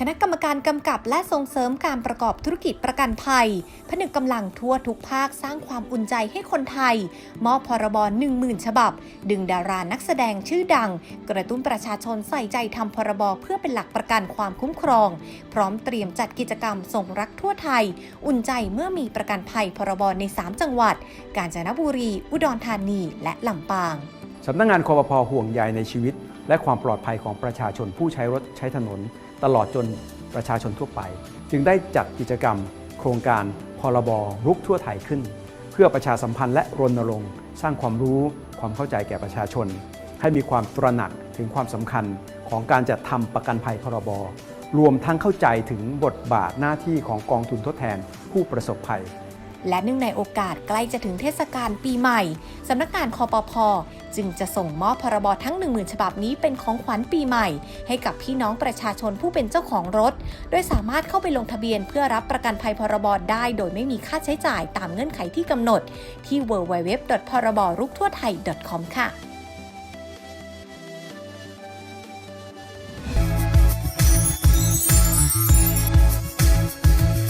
คณะกรรมการกำกับและส่งเสริมการประกอบธุรกิจประกันภัย ผนึกกำลังทั่วทุกภาคสร้างความอุ่นใจให้คนไทย มอบพรบ10,000 ฉบับ ดึงดารานักแสดงชื่อดัง กระตุ้นประชาชนใส่ใจทำพรบเพื่อเป็นหลักประกันความคุ้มครอง พร้อมเตรียมจัดกิจกรรมส่งรักทั่วไทย อุ่นใจเมื่อมีประกันภัยพรบใน 3 จังหวัด กาญจนบุรี อุดรธานี และลำปางสำนักงานคอปพห่วงใยในชีวิต และความปลอดภัยของประชาชนผู้ใช้รถใช้ถนน ตลอดจนประชาชนทั่วไป จึงได้จัดกิจกรรม โครงการพรบรุกทั่วไทยขึ้น เพื่อประชาสัมพันธ์และรณรงค์ สร้างความรู้ความเข้าใจแก่ประชาชน ให้มีความตระหนักถึงความสำคัญของการจัดทำประกันภัยพรบรวมทั้งเข้าใจถึงบทบาทหน้าที่ของกองทุนทดแทนผู้ประสบภัย และเนื่องในโอกาสใกล้จะถึงเทศกาลปีใหม่ สำนักงานคอปพจึงจะส่งมอบพรบทั้ง 10,000 ฉบับนี้เป็นของขวัญปีใหม่ ให้กับพี่น้องประชาชนผู้เป็นเจ้าของรถ โดยสามารถเข้าไปลงทะเบียนเพื่อรับประกันภัยพรบได้ โดยไม่มีค่าใช้จ่ายตามเงื่อนไขที่กำหนด ที่ www. พรบรุกทั่วไทย .com ค่ะ